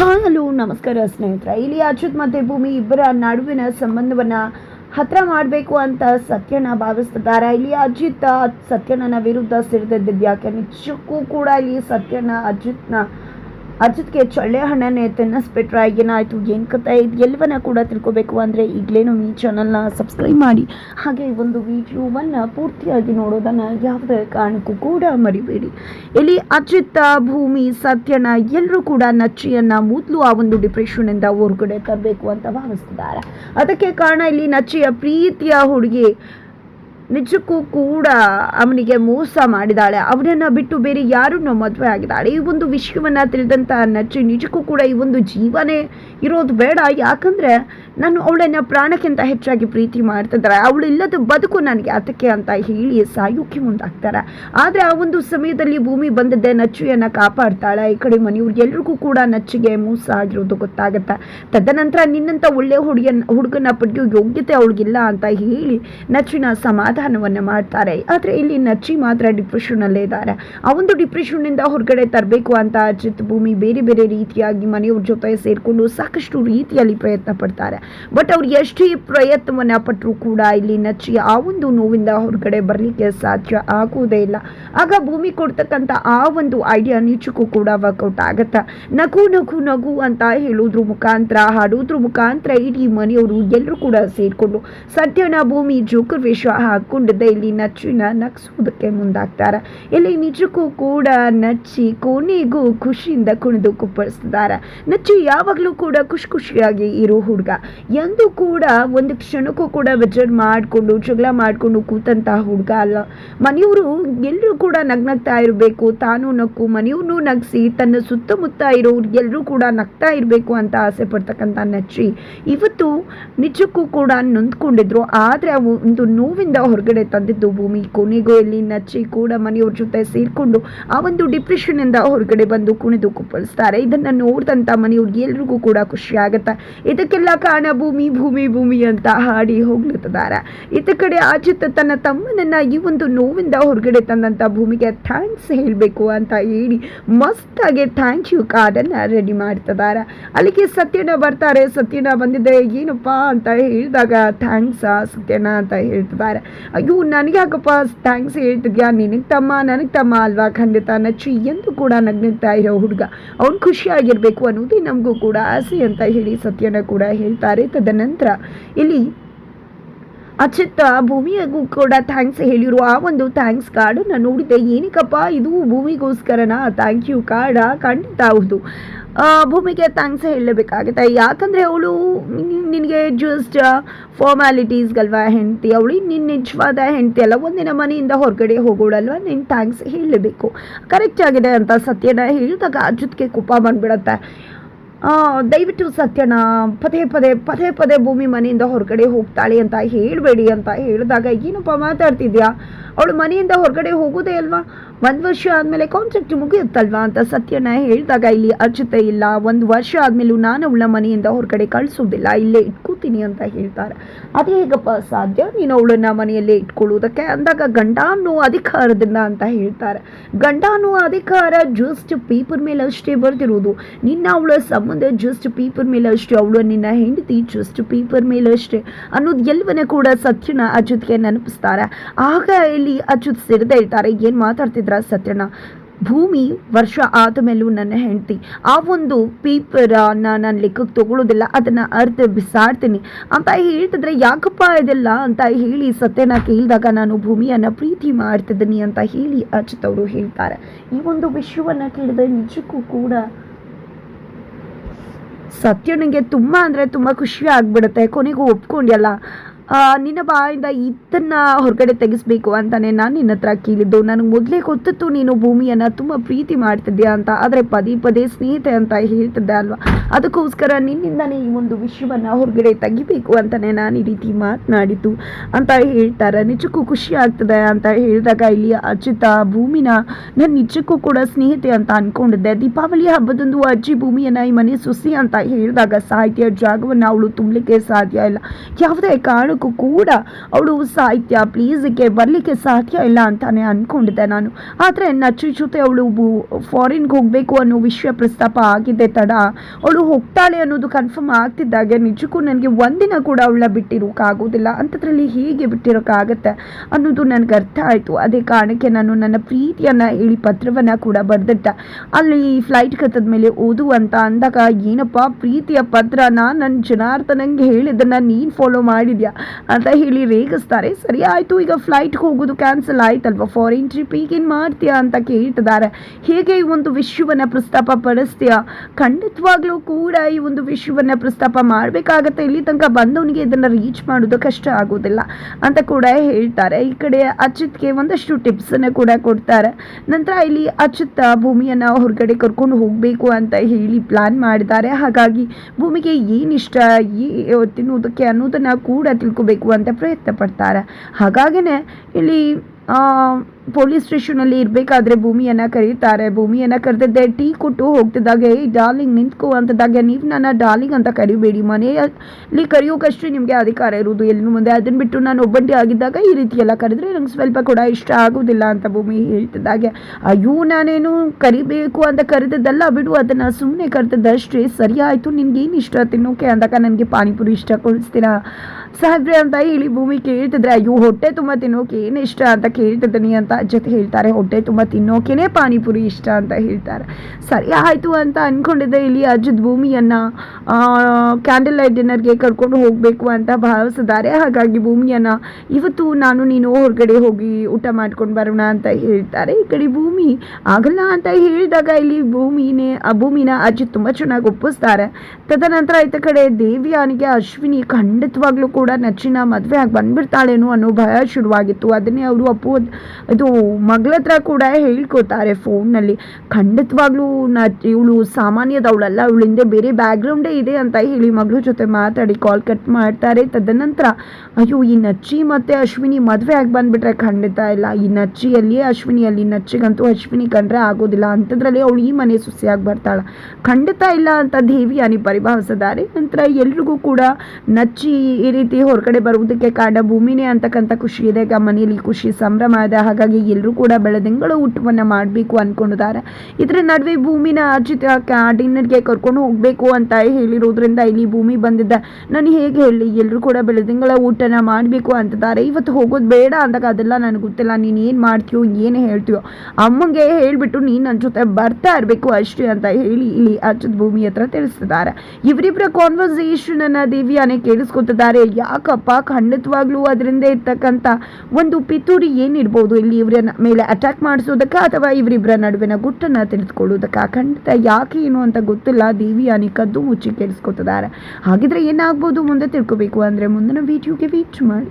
Hello ನಮಸ್ಕಾರ ಸ್ನೇಹಿತರ, ಇಲ್ಲಿ ಅಚ್ಯುತ್ ಮತ್ತು ಭೂಮಿ ಇಬ್ಬರ ನಡುವಿನ ಸಂಬಂಧವನ್ನ ಹತ್ರ ಮಾಡಬೇಕು ಅಂತ ಸತ್ಯನ ಭಾವಿಸ್ತಿದ್ದಾರೆ. ಇಲ್ಲಿ ಅಜಿತ್ ಸತ್ಯನ ವಿರುದ್ಧ ಸಿಡಿದಿದ್ದು ಯಾಕೆ? ನಿಜಕ್ಕೂ ಕೂಡ ಇಲ್ಲಿ ಸತ್ಯನ ಅಜಿತ್ನ ಅಜಿತ್ಗೆ ಚಳ್ಳೆ ಹಣ್ಣನ್ನೇ ತಿನ್ನಿಸ್ಬಿಟ್ರೆ ಏನಾಯಿತು ಏನು ಕತೆ ಇದು ಎಲ್ಲವನ್ನ ಕೂಡ ತಿಳ್ಕೊಬೇಕು ಅಂದರೆ ಈಗಲೇನು ಈ ಚಾನಲ್ನ ಸಬ್ಸ್ಕ್ರೈಬ್ ಮಾಡಿ. ಹಾಗೆ ಈ ಒಂದು ವಿಡಿಯೋವನ್ನು ಪೂರ್ತಿಯಾಗಿ ನೋಡೋದನ್ನು ಯಾವುದೇ ಕಾರಣಕ್ಕೂ ಕೂಡ ಮರಿಬೇಡಿ. ಇಲ್ಲಿ ಅಜಿತ್, ಭೂಮಿ ಸತ್ಯನ ಎಲ್ಲರೂ ಕೂಡ ನಚ್ಚಿಯನ್ನು ಮೊದಲು ಆ ಒಂದು ಡಿಪ್ರೆಷನಿಂದ ಹೊರಗಡೆ ತರಬೇಕು ಅಂತ ಭಾವಿಸ್ತಿದ್ದಾರೆ. ಅದಕ್ಕೆ ಕಾರಣ ಇಲ್ಲಿ ನಚ್ಚಿಯ ಪ್ರೀತಿಯ ಹುಡುಗಿ ನಿಜಕ್ಕೂ ಕೂಡ ಅವನಿಗೆ ಮೋಸ ಮಾಡಿದಾಳೆ. ಅವನನ್ನು ಬಿಟ್ಟು ಬೇರೆ ಯಾರನ್ನೋ ಮದುವೆ ಆಗಿದ್ದಾಳೆ. ಈ ಒಂದು ವಿಷಯವನ್ನ ತಿಳಿದಂತ ನಚ್ಚು ನಿಜಕ್ಕೂ ಕೂಡ ಈ ಒಂದು ಜೀವನೇ ಇರೋದು ಬೇಡ. ಯಾಕಂದ್ರೆ ನಾನು ಅವಳನ್ನ ಪ್ರಾಣಕ್ಕಿಂತ ಹೆಚ್ಚಾಗಿ ಪ್ರೀತಿ ಮಾಡ್ತಿದ್ದಾರೆ ಅವಳು ಇಲ್ಲದ ಬದುಕು ನನಗೆ ಅದಕ್ಕೆ ಅಂತ ಹೇಳಿ ಸಾಯೋಕೆ ಮುಂದಾಗ್ತಾರೆ. ಆದರೆ ಆ ಒಂದು ಸಮಯದಲ್ಲಿ ಭೂಮಿ ಬಂದದ್ದೇ ನಚ್ಚುಯನ್ನು ಕಾಪಾಡ್ತಾಳೆ. ಈ ಕಡೆ ಮನೆಯವ್ರು ಎಲ್ರಿಗೂ ಕೂಡ ನಚ್ಚಿಗೆ ಮೋಸ ಆಗಿರೋದು ಗೊತ್ತಾಗುತ್ತೆ. ತದನಂತರ ನಿನ್ನಂತ ಒಳ್ಳೆ ಹುಡುಗಿಯನ್ನ ಹುಡುಗನ ಪಡೆಯೋ ಯೋಗ್ಯತೆ ಅವಳಿಗಿಲ್ಲ ಅಂತ ಹೇಳಿ ನಚ್ಚಿನ ಸಮಾಧಾನವನ್ನ ಮಾಡ್ತಾರೆ. ಆದರೆ ಇಲ್ಲಿ ನಚ್ಚಿ ಮಾತ್ರ ಡಿಪ್ರೆಷನ್ನಲ್ಲೇ ಇದ್ದಾರೆ ಆ ಒಂದು ಡಿಪ್ರೆಷನ್ನಿಂದ ಹೊರಗಡೆ ತರಬೇಕು ಅಂತ ಅಜಿತ್ ಭೂಮಿ ಬೇರೆ ಬೇರೆ ರೀತಿಯಾಗಿ ಮನೆಯವ್ರ ಜೊತೆ ಸೇರಿಕೊಂಡು ಸಾಕಷ್ಟು ರೀತಿಯಲ್ಲಿ ಪ್ರಯತ್ನ ಪಡ್ತಾರೆ. ಬಟ್ ಅವ್ರು ಎಷ್ಟೇ ಪ್ರಯತ್ನವನ್ನು ಪಟ್ಟರೂ ಕೂಡ ಇಲ್ಲಿ ನಚ್ಚಿ ಆ ಒಂದು ನೋವಿಂದ ಹೊರಗಡೆ ಬರಲಿಕ್ಕೆ ಸಾಧ್ಯ ಆಗುವುದೇ ಇಲ್ಲ. ಆಗ ಭೂಮಿ ಕೊಡ್ತಕ್ಕಂಥ ಆ ಒಂದು ಐಡಿಯಾ ನಿಜಕ್ಕೂ ಕೂಡ ವರ್ಕೌಟ್ ಆಗುತ್ತೆ? ನಗು ನಗು ನಗು ಅಂತ ಹೇಳೋದ್ರ ಮುಖಾಂತರ, ಹಾಡೋದ್ರ ಮುಖಾಂತರ ಇಡೀ ಮನೆಯವರು ಎಲ್ಲರೂ ಕೂಡ ಸೇರಿಕೊಂಡು ಸತ್ಯನ ಭೂಮಿ ಜೋಕರ್ ವೇಷ ಹಾಕೊಂಡಿದ್ದೆ ಇಲ್ಲಿ ನಚ್ಚಿನ ನಗ್ಸೋದಕ್ಕೆ ಮುಂದಾಗ್ತಾರ. ಇಲ್ಲಿ ನಿಜಕ್ಕೂ ಕೂಡ ನಚ್ಚಿ ಕೊನೆಗೂ ಖುಷಿಯಿಂದ ಕುಣಿದು ಕುಪ್ಪಳಿಸ್ತಿದ್ದಾರೆ ನಚ್ಚಿ ಯಾವಾಗಲೂ ಕೂಡ ಖುಷಿ ಖುಷಿಯಾಗಿ ಇರೋ ಹುಡುಗ. ಎಂದು ಕೂಡ ಒಂದು ಕ್ಷಣಕ್ಕೂ ಕೂಡ ಬೆಜರ್ ಮಾಡಿಕೊಂಡು, ಜಗಳ ಮಾಡಿಕೊಂಡು ಕೂತಂತ ಹುಡುಗ ಅಲ್ಲ. ಮನೆಯವರು ಎಲ್ಲರೂ ಕೂಡ ನಗ್ನಗ್ತಾ ಇರಬೇಕು, ತಾನು ನಕ್ಕು. ಮನೆಯವ್ರನ್ನೂ ನಗಿಸಿ ತನ್ನ ಸುತ್ತಮುತ್ತ ಇರೋರು ಎಲ್ಲರೂ ಕೂಡ ನಗ್ತಾ ಇರಬೇಕು ಅಂತ ಆಸೆ ಪಡ್ತಕ್ಕಂಥ ನಚ್ಚಿ ಇವತ್ತು ನಿಜಕ್ಕೂ ಕೂಡ ನೊಂದ್ಕೊಂಡಿದ್ರು. ಆದರೆ ಅವು ಒಂದು ನೋವಿಂದ ಹೊರಗಡೆ ತಂದಿದ್ದು ಭೂಮಿ. ಕೊನೆಗೂ ಇಲ್ಲಿ ನಚ್ಚಿ ಕೂಡ ಮನೆಯವ್ರ ಜೊತೆ ಸೇರಿಕೊಂಡು ಆ ಒಂದು ಡಿಪ್ರೆಷನ್ನಿಂದ ಹೊರಗಡೆ ಬಂದು ಕುಣಿದು ಕುಪ್ಪಳಿಸ್ತಾರೆ. ಇದನ್ನ ನೋಡಿದಂತ ಮನೆಯವ್ರಿಗೆ ಎಲ್ರಿಗೂ ಕೂಡ ಖುಷಿ ಆಗುತ್ತೆ. ಇದಕ್ಕೆಲ್ಲ ಕಾರಣ ಭೂಮಿ ಭೂಮಿ ಭೂಮಿ ಅಂತ ಹಾಡಿ ಹೋಗ್ಲತ್ತದಾರ. ಇತ್ತ ಕಡೆ ಚಿತ್ತ ತನ್ನ ತಮ್ಮನನ್ನ ಈ ಒಂದು ನೋವಿಂದ ಹೊರಗಡೆ ತಂದಂತ ಭೂಮಿಗೆ ಥ್ಯಾಂಕ್ಸ್ ಹೇಳಬೇಕು ಅಂತ ಹೇಳಿ ಮಸ್ತಾಗಿ ಥ್ಯಾಂಕ್ ಯು ಕಾರ್ಡನ್ನ ರೆಡಿ ಮಾಡ್ತದಾರ. ಅಲ್ಲಿಗೆ ಸತ್ಯನ ಬರ್ತಾರೆ. ಸತ್ಯನ ಬಂದಿದ್ದೆ ಏನಪ್ಪಾ ಅಂತ ಹೇಳಿದಾಗ ಥ್ಯಾಂಕ್ಸ್ ಸತ್ಯನ ಅಂತ ಹೇಳ್ತಿದ್ದಾರೆ ಅಯ್ಯೋ ನನಗೆ ಯಾಕಪ್ಪ ಥ್ಯಾಂಕ್ಸ್ ಹೇಳ್ತಿದ್ಯಾ? ನಿನಗೆ ತಮ್ಮ, ನನಗೆ ತಮ್ಮ ಅಲ್ವಾ? ಖಂಡಿತ ನಚ್ಚಿ, ಎಂದು ಕೂಡ ನಗ್ನಗ್ತಾ ಇರೋ ಹುಡುಗ. ಅವನು ಖುಷಿಯಾಗಿರ್ಬೇಕು ಅನ್ನೋದೇ ನಮಗೂ ಕೂಡ ಆಸೆ ಅಂತ ಹೇಳಿ ಸತ್ಯನ ಕೂಡ ಹೇಳ್ತಾರೆ. ತದನಂತರ ಇಲ್ಲಿ ಅಚಿತ್ ಭೂಮಿಯಗೂ ಕೂಡ ಥ್ಯಾಂಕ್ಸ್ ಹೇಳಿರುವ ಆ ಒಂದು ಥ್ಯಾಂಕ್ಸ್ ಕಾರ್ಡ್ ನಾನು ನೋಡಿದ್ದೆ. ಏನಕ್ಕಪ್ಪ ಇದು? ಭೂಮಿಗೋಸ್ಕರನಾ? ಥ್ಯಾಂಕ್ ಯು ಕಾರ್ಡ ಖಂಡಿತ ಹೌದು. ಭೂಮಿಗೆ ಥ್ಯಾಂಕ್ಸ್ ಹೇಳಬೇಕಾಗುತ್ತೆ. ಯಾಕಂದರೆ ಅವಳು ನಿನಗೆ ಜಸ್ಟ್ ಫಾರ್ಮ್ಯಾಲಿಟೀಸ್ಗಲ್ವಾ ಹೆಂಡತಿ? ಅವಳು ನಿನ್ನ ನಿಜವಾದ ಹೆಂಡ್ತಿ ಅಲ್ಲ. ಒಂದಿನ ಮನೆಯಿಂದ ಹೊರಗಡೆ ಹೋಗೋಳಲ್ವ? ನಿನ್ನ ಥ್ಯಾಂಕ್ಸ್ ಹೇಳಲೇಬೇಕು ಕರೆಕ್ಟ್ ಆಗಿದೆ ಅಂತ ಸತ್ಯನ ಹೇಳಿದಾಗ ಅಜಿತ್ಗೆ ಕೋಪ ಬಂದ್ಬಿಡತ್ತೆ. ದಯವಿಟ್ಟು ಸತ್ಯನ ಪದೇ ಪದೇ ಪದೇ ಪದೇ ಭೂಮಿ ಮನೆಯಿಂದ ಹೊರಗಡೆ ಹೋಗ್ತಾಳೆ ಅಂತ ಹೇಳಬೇಡಿ ಅಂತ ಹೇಳಿದಾಗ ಏನಪ್ಪ ಮಾತಾಡ್ತಿದ್ಯಾ? ಅವಳು ಮನೆಯಿಂದ ಹೊರಗಡೆ ಹೋಗೋದೇ ಅಲ್ವಾ? ಒಂದು ವರ್ಷ ಆದಮೇಲೆ ಕಾನ್ಸೆಪ್ಟ್ ಮುಗಿಯುತ್ತಲ್ವಾ ಅಂತ ಸತ್ಯನ ಹೇಳಿದಾಗ ಇಲ್ಲಿ ಅರ್ಚಿತ ಇಲ್ಲ. ಒಂದು ವರ್ಷ ಆದಮೇಲೂ ನಾನು ಅವಳ ಮನೆಯಿಂದ ಹೊರಗಡೆ ಕಳಿಸೋದಿಲ್ಲ. ಇಲ್ಲೇ ಇಟ್ಕೋತೀನಿ ಅಂತ ಹೇಳ್ತಾರೆ. ಅದು ಹೇಗಪ್ಪ ಸಾಧ್ಯ? ನೀನು ಅವಳನ್ನ ಮನೆಯಲ್ಲೇ ಇಟ್ಕೊಳ್ಳೋದಕ್ಕೆ ಅಂದಾಗ ಗಂಡ ಅನ್ನೋ ಅಧಿಕಾರದಿಂದ ಅಂತ ಹೇಳ್ತಾರೆ. ಗಂಡ ಅನ್ನೋ ಅಧಿಕಾರ ಜಸ್ಟ್ ಪೇಪರ್ ಮೇಲೆ ಅಷ್ಟೇ ನಿನ್ನ ಅವಳ ಸಂಬಂಧ ಜಸ್ಟ್ ಪೇಪರ್ ಮೇಲೆ ಅಷ್ಟೇ, ಅವಳು ನಿನ್ನ ಹೆಂಡತಿ ಜಸ್ಟ್ ಪೇಪರ್ ಮೇಲೆ ಅಷ್ಟೇ ಅನ್ನೋದು ಎಲ್ಲವನ್ನ ಕೂಡ ಸತ್ಯನ ಅಚ್ಯುತ್ಗೆ ನೆನಪಿಸ್ತಾರೆ. ಆಗ ಇಲ್ಲಿ ಅಚ್ಯುತ್ ಸಿಡದೇ ಇರ್ತಾರೆ ಏನು ಮಾತಾಡ್ತಿದ್ರ ಸತ್ಯನ ಭೂಮಿ ವರ್ಷ ಆದ ಮೇಲೂ ನನ್ನ ಹೆಂಡತಿ. ಆ ಒಂದು ಪೇಪರನ್ನ ನಾನು ಲೆಕ್ಕಕ್ಕೆ ತಗೊಳ್ಳೋದಿಲ್ಲ ಅದನ್ನು ಅರ್ಧ ಬಿಸಾಡ್ತೀನಿ. ಅಂತ ಹೇಳ್ತಿದ್ರೆ, ಯಾಕಪ್ಪ ಇದೆಲ್ಲ ಅಂತ ಹೇಳಿ ಸತ್ಯನ ಕೇಳಿದಾಗ, ನಾನು ಭೂಮಿಯನ್ನು ಪ್ರೀತಿ ಮಾಡ್ತಿದ್ದೀನಿ ಅಂತ ಹೇಳಿ ಅಚ್ಯುತ್ ಅವರು ಹೇಳ್ತಾರೆ. ಈ ಒಂದು ವಿಷಯವನ್ನು ಕೇಳಿದ ನಿಜಕ್ಕೂ ಕೂಡ ಸತ್ಯನಿಗೆ ತುಂಬ ಅಂದರೆ ತುಂಬ ಖುಷಿ ಆಗ್ಬಿಡುತ್ತೆ. ಕೊನೆಗೂ ಒಪ್ಕೊಂಡ್ಯಲ್ಲ. ನಿನ್ನ ಬಾಯಿಂದ ಇದನ್ನ ಹೊರಗಡೆ ತೆಗಿಸ್ಬೇಕು ಅಂತಾನೆ ನಾನು ನಿನ್ನ ಹತ್ರ ಕೇಳಿದ್ದು. ನನಗೆ ಮೊದಲೇ ಗೊತ್ತಿತ್ತು ನೀನು ಭೂಮಿಯನ್ನು ತುಂಬ ಪ್ರೀತಿ ಮಾಡ್ತಿದ್ಯಾ ಅಂತ, ಆದರೆ ಪದೇ ಪದೇ ಸ್ನೇಹಿತೆ ಅಂತ ಹೇಳ್ತಿದ್ದೆ ಅಲ್ವಾ? ಅದಕ್ಕೋಸ್ಕರ ನಿನ್ನಿಂದನೇ ಈ ಒಂದು ವಿಷಯವನ್ನು ಹೊರಗಡೆ ತೆಗಿಬೇಕು ಅಂತಾನೆ ನಾನು ಈ ರೀತಿ ಮಾತನಾಡಿದ್ದು ಅಂತ ಹೇಳ್ತಾರೆ. ನಿಜಕ್ಕೂ ಖುಷಿ ಆಗ್ತದೆ ಅಂತ ಹೇಳಿದಾಗ ಇಲ್ಲಿ ಅಚ್ಯುತ, ಭೂಮಿನ ನಾನು ನಿಜಕ್ಕೂ ಕೂಡ ಸ್ನೇಹಿತೆ ಅಂತ ಅನ್ಕೊಂಡಿದ್ದೆ. ದೀಪಾವಳಿ ಹಬ್ಬದಂದು ಅಜ್ಜಿ ಭೂಮಿಯನ್ನ ಈ ಮನೆ ಸುಸಿ ಅಂತ ಹೇಳಿದಾಗ ಸಾಹಿತ್ಯ ಜಾಗವನ್ನು ಅವಳು ತುಂಬಲಿಕ್ಕೆ ಸಾಧ್ಯ ಇಲ್ಲ. ಯಾವುದೇ ಕಾರಣಕ್ಕೂ ಜೀವನಕ್ಕೂ ಕೂಡ ಅವಳು ಸಾಹಿತ್ಯ ಪ್ಲೀಸಿಗೆ ಬರಲಿಕ್ಕೆ ಸಾಧ್ಯ ಇಲ್ಲ ಅಂತಾನೆ ಅಂದ್ಕೊಂಡಿದ್ದೆ ನಾನು. ಆದರೆ ನಚ್ಚಿ ಜೊತೆ ಅವಳು ಫಾರಿನ್ಗೆ ಹೋಗಬೇಕು ಅನ್ನೋ ವಿಷಯ ಪ್ರಸ್ತಾಪ ಆಗಿದೆ ತಡ. ಅವಳು ಹೋಗ್ತಾಳೆ ಅನ್ನೋದು ಕನ್ಫರ್ಮ್ ಆಗ್ತಿದ್ದಾಗೆ. ನಿಜಕ್ಕೂ ನನಗೆ ಒಂದಿನ ಕೂಡ ಅವಳ ಬಿಟ್ಟಿರೋಕ್ಕಾಗೋದಿಲ್ಲ ಅಂಥದ್ರಲ್ಲಿ ಹೇಗೆ ಬಿಟ್ಟಿರೋಕ್ಕಾಗತ್ತೆ ಅನ್ನೋದು ನನಗೆ ಅರ್ಥ ಆಯಿತು. ಅದೇ ಕಾರಣಕ್ಕೆ ನಾನು ನನ್ನ ಪ್ರೀತಿಯನ್ನು ಹೇಳಿ ಪತ್ರವನ್ನು ಕೂಡ ಬರೆದಿಟ್ಟೆ ಅಲ್ಲಿ ಫ್ಲೈಟ್ ಕತ್ತದ ಮೇಲೆ ಓದು ಅಂತ ಅಂದಾಗ, ಏನಪ್ಪ ಪ್ರೀತಿಯ ಪತ್ರನ ನನ್ನ ಜನಾರ್ದನಂಗೆ ಹೇಳಿದ್ದನ್ನು ನೀನು ಫಾಲೋ ಮಾಡಿದ್ಯಾ? ಅಂತ ಹೇಳಿ ರೇಗಿಸ್ತಾರೆ. ಸರಿ ಆಯಿತು, ಈಗ ಫ್ಲೈಟ್ಗೆ ಹೋಗೋದು ಕ್ಯಾನ್ಸಲ್ ಆಯ್ತಲ್ವ? ಫಾರಿನ್ ಟ್ರಿಪ್ ಈಗೇನು ಮಾಡ್ತೀಯಾ ಅಂತ ಕೇಳ್ತಿದ್ದಾರೆ. ಹೇಗೆ ಈ ಒಂದು ವಿಶ್ವವನ್ನು ಪ್ರಸ್ತಾಪ ಪಡಿಸ್ತೀಯಾ ಖಂಡಿತವಾಗ್ಲೂ ಕೂಡ ಈ ಒಂದು ವಿಶ್ವವನ್ನು ಪ್ರಸ್ತಾಪ ಮಾಡಬೇಕಾಗತ್ತೆ. ಇಲ್ಲಿ ತನಕ ಬಂದವನಿಗೆ ಇದನ್ನು ರೀಚ್ ಮಾಡೋದು ಕಷ್ಟ ಆಗೋದಿಲ್ಲ ಅಂತ ಕೂಡ ಹೇಳ್ತಾರೆ. ಈ ಕಡೆ ಅಚ್ಯುತ್ಗೆ ಒಂದಷ್ಟು ಟಿಪ್ಸನ್ನು ಕೂಡ ಕೊಡ್ತಾರೆ. ನಂತರ ಇಲ್ಲಿ ಅಚ್ಯುತ್ ಭೂಮಿಯನ್ನು ಹೊರಗಡೆ ಕರ್ಕೊಂಡು ಹೋಗಬೇಕು ಅಂತ ಹೇಳಿ ಪ್ಲಾನ್ ಮಾಡಿದ್ದಾರೆ. ಹಾಗಾಗಿ ಭೂಮಿಗೆ ಏನಿಷ್ಟ ಈ ತಿನ್ನುವುದಕ್ಕೆ ಅನ್ನೋದನ್ನು ಕೂಡ ತಿಳ್ಕೊಬೇಕು ಅಂತ ಪ್ರಯತ್ನ ಪಡ್ತಾರೆ ಹಾಗಾಗಿನೇ ಇಲ್ಲಿ ಪೊಲೀಸ್ ಸ್ಟೇಷನಲ್ಲಿ ಇರಬೇಕಾದ್ರೆ ಭೂಮಿಯನ್ನು ಕರೀತಾರೆ. ಭೂಮಿಯನ್ನು ಕರೆದಿದ್ದೆ, ಟೀ ಕೊಟ್ಟು ಹೋಗ್ತಿದ್ದಾಗ ಡಾರ್ಲಿಂಗ್ ನಿಂತ್ಕೋ ಅಂತದಾಗ, ನೀವು ನನ್ನ ಡಾರ್ಲಿಂಗ್ ಅಂತ ಕರಿಬೇಡಿ. ಮನೆಯಲ್ಲಿ ಕರೆಯೋಕಷ್ಟೇ ನಿಮಗೆ ಅಧಿಕಾರ ಇರುವುದು. ಎಲ್ಲಿ ಮುಂದೆ ಅದನ್ನು ಬಿಟ್ಟು ನಾನು ಒಬ್ಬಂಟಿ ಆಗಿದ್ದಾಗ ಈ ರೀತಿ ಎಲ್ಲ ಕರೆದ್ರೆ ನಂಗೆ ಸ್ವಲ್ಪ ಕೂಡ ಇಷ್ಟ ಆಗೋದಿಲ್ಲ ಅಂತ ಭೂಮಿ ಹೇಳ್ತಿದ್ದಾಗೆ. ಅಯ್ಯೋ, ನಾನೇನು ಕರಿಬೇಕು ಅಂತ ಕರೆದಿದ್ದಲ್ಲ ಬಿಡು, ಅದನ್ನು ಸುಮ್ಮನೆ ಕರೆದಿದ್ದಷ್ಟೇ. ಸರಿ ಆಯಿತು, ನಿನ್ಗೇನು ಇಷ್ಟ? ತಿನ್ನೋಕೆ ಅಂದಾಗ ನನಗೆ ಪಾನಿಪುರಿ ಇಷ್ಟ, ಕೊಡಿಸ್ತೀರಾ? ಸಾಹೇಬ್ರೆ ಅಂತ ಹೇಳಿ ಭೂಮಿ ಕೇಳ್ತಿದ್ರೆ, ಅಯ್ಯೋ, ಹೊಟ್ಟೆ ತುಂಬ ತಿನ್ನೋಕೆ ಏನು ಇಷ್ಟ? ಅಂತ ಕೇಳ್ತಿದ್ದೀನಿ ಅಂತ ಜೊತೆ ಹೇಳ್ತಾರೆ, ಹೊಟ್ಟೆ ತುಂಬ ತಿನ್ನೋಕೆನೇ ಪಾನಿಪುರಿ ಇಷ್ಟ ಅಂತ ಹೇಳ್ತಾರೆ. ಸರಿ ಆಯಿತು ಅಂತ ಅಂದ್ಕೊಂಡಿದ್ದೆ ಇಲ್ಲಿ ಅಜ್ಜದ ಭೂಮಿಯನ್ನು ಕ್ಯಾಂಡಲ್ ಲೈಟ್ ಡಿನ್ನರ್ಗೆ ಕರ್ಕೊಂಡು ಹೋಗಬೇಕು ಅಂತ ಭಾವಿಸಿದ್ದಾರೆ. ಹಾಗಾಗಿ ಭೂಮಿಯನ್ನು, ಇವತ್ತು ನಾನು ನೀನು ಹೊರಗಡೆ ಹೋಗಿ ಊಟ ಮಾಡ್ಕೊಂಡು ಬರೋಣ ಅಂತ ಹೇಳ್ತಾರೆ. ಈ ಕಡೆ ಭೂಮಿ ಆಗಲ್ಲ ಅಂತ ಹೇಳಿದಾಗ ಇಲ್ಲಿ ಭೂಮಿನೇ, ಆ ಭೂಮಿನ ಅಜ್ಜಿ ತುಂಬ ಚೆನ್ನಾಗಿ ಒಪ್ಪಿಸ್ತಾರೆ. ತದನಂತರ ಆಯ್ತ ಕಡೆ, ದೇವಿಯಾನಿಗೆ ಅಶ್ವಿನಿ ಖಂಡಿತವಾಗ್ಲೂ ಕೂಡ ನಚ್ಚಿನ ಮದುವೆ ಆಗಿ ಬಂದ್ಬಿಡ್ತಾಳೇನು ಅನ್ನೋ ಭಯ ಶುರುವಾಗಿತ್ತು. ಅದನ್ನೇ ಅವರು ಅಪ್ಪು ಇದು ಮಗಳ ಹತ್ರ ಕೂಡ ಹೇಳ್ಕೊತಾರೆ ಫೋನ್ನಲ್ಲಿ. ಖಂಡಿತವಾಗ್ಲೂ ನ ಇವಳು ಸಾಮಾನ್ಯದವಳಲ್ಲ, ಅವಳ ಹಿಂದೆ ಬೇರೆ ಬ್ಯಾಕ್ಗ್ರೌಂಡೇ ಇದೆ ಅಂತ ಹೇಳಿ ಮಗಳ ಜೊತೆ ಮಾತಾಡಿ ಕಾಲ್ ಕಟ್ ಮಾಡ್ತಾರೆ. ತದನಂತರ, ಅಯ್ಯೋ, ಈ ನಚ್ಚಿ ಮತ್ತು ಅಶ್ವಿನಿ ಮದುವೆ ಆಗಿ ಬಂದ್ಬಿಟ್ರೆ ಖಂಡಿತ ಇಲ್ಲ. ಈ ನಚ್ಚಿಯಲ್ಲಿ ಅಶ್ವಿನಿಯಲ್ಲಿ ನಚ್ಚಿಗಂತೂ ಅಶ್ವಿನಿ ಕಂಡ್ರೆ ಆಗೋದಿಲ್ಲ. ಅಂಥದ್ರಲ್ಲಿ ಅವಳು ಈ ಮನೆ ಸುಸಿಯಾಗಿ ಬರ್ತಾಳೆ. ಖಂಡಿತ ಇಲ್ಲ ಅಂತ ದೇವಿ ಅನಿ ಪರಿಭಾವಿಸಿದ್ದಾರೆ. ನಂತರ ಎಲ್ರಿಗೂ ಕೂಡ ನಚ್ಚಿ ಈ ರೀತಿ ಹೊರಗಡೆ ಬರುವುದಕ್ಕೆ ಕಾರಣ ಭೂಮಿನೇ ಅಂತಕ್ಕಂಥ ಖುಷಿ ಇದೆ. ಮನೆಯಲ್ಲಿ ಖುಷಿ ಸಂಭ್ರಮ ಇದೆ. ಹಾಗಾಗಿ ಎಲ್ಲರೂ ಕೂಡ ಬೆಳೆದಿಂಗಳು ಊಟವನ್ನು ಮಾಡಬೇಕು ಅಂದ್ಕೊಂಡಿದ್ದಾರೆ ಇದರ ನಡುವೆ ಭೂಮಿನ ಅಜಿತ್ ಡಿನ್ನರ್ಗೆ ಕರ್ಕೊಂಡು ಹೋಗಬೇಕು ಅಂತ ಹೇಳಿರೋದ್ರಿಂದ ಇಲ್ಲಿ ಭೂಮಿ ಬಂದಿದ್ದ ನಾನು ಹೇಗೆ ಹೇಳಿ, ಎಲ್ಲರೂ ಕೂಡ ಬೆಳೆದಿಂಗಳ ಊಟನ ಮಾಡಬೇಕು ಅಂತಿದ್ದಾರೆ. ಇವತ್ತು ಹೋಗೋದು ಬೇಡ ಅಂದಾಗ ಅದೆಲ್ಲ ನನಗೆ ಗೊತ್ತಿಲ್ಲ. ನೀನು ಏನು ಮಾಡ್ತೀಯೋ, ಏನು ಹೇಳ್ತೀಯೋ. ಅಮ್ಮಂಗೆ ಹೇಳಿಬಿಟ್ಟು ನೀನು ನನ್ನ ಜೊತೆ ಬರ್ತಾ ಇರಬೇಕು ಅಷ್ಟೇ ಅಂತ ಹೇಳಿ ಇಲ್ಲಿ ಅರ್ಜಿತ್ ಭೂಮಿ ಹತ್ರ ತಿಳಿಸ್ತಿದ್ದಾರೆ. ಇವರಿಬ್ಬರ ಕಾನ್ವರ್ಸೇಷನನ್ನು ದೇವಿಯಾನೆ ಕೇಳಿಸ್ಕೊತಿದ್ದಾರೆ. ಯಾಕಪ್ಪ ಖಂಡಿತವಾಗ್ಲೂ ಅದರಿಂದ ಇರ್ತಕ್ಕಂಥ ಒಂದು ಪಿತೂರಿ ಏನಿರ್ಬೋದು ಇಲ್ಲಿ ಇವರ ಮೇಲೆ ಅಟ್ಯಾಕ್ ಮಾಡಿಸೋದಕ್ಕ ಅಥವಾ ಇವರಿಬ್ಬರ ನಡುವಿನ ಗುಟ್ಟನ್ನು ತಿಳಿದುಕೊಳ್ಳೋದಕ್ಕ ಖಂಡಿತ ಯಾಕೆ ಏನು ಅಂತ ಗೊತ್ತಿಲ್ಲ. ದೇವಿಯಾನಿ ಕದ್ದು ಮುಚ್ಚಿ ಕೇಳಿಸ್ಕೊತಿದ್ದಾರೆ ಹಾಗಿದ್ರೆ ಏನಾಗ್ಬೋದು ಮುಂದೆ ತಿಳ್ಕೊಬೇಕು. ಅಂದರೆ ಮುಂದಿನ ವಿಡಿಯೋಗೆ ವೀಚ್ ಮಾಡಿ.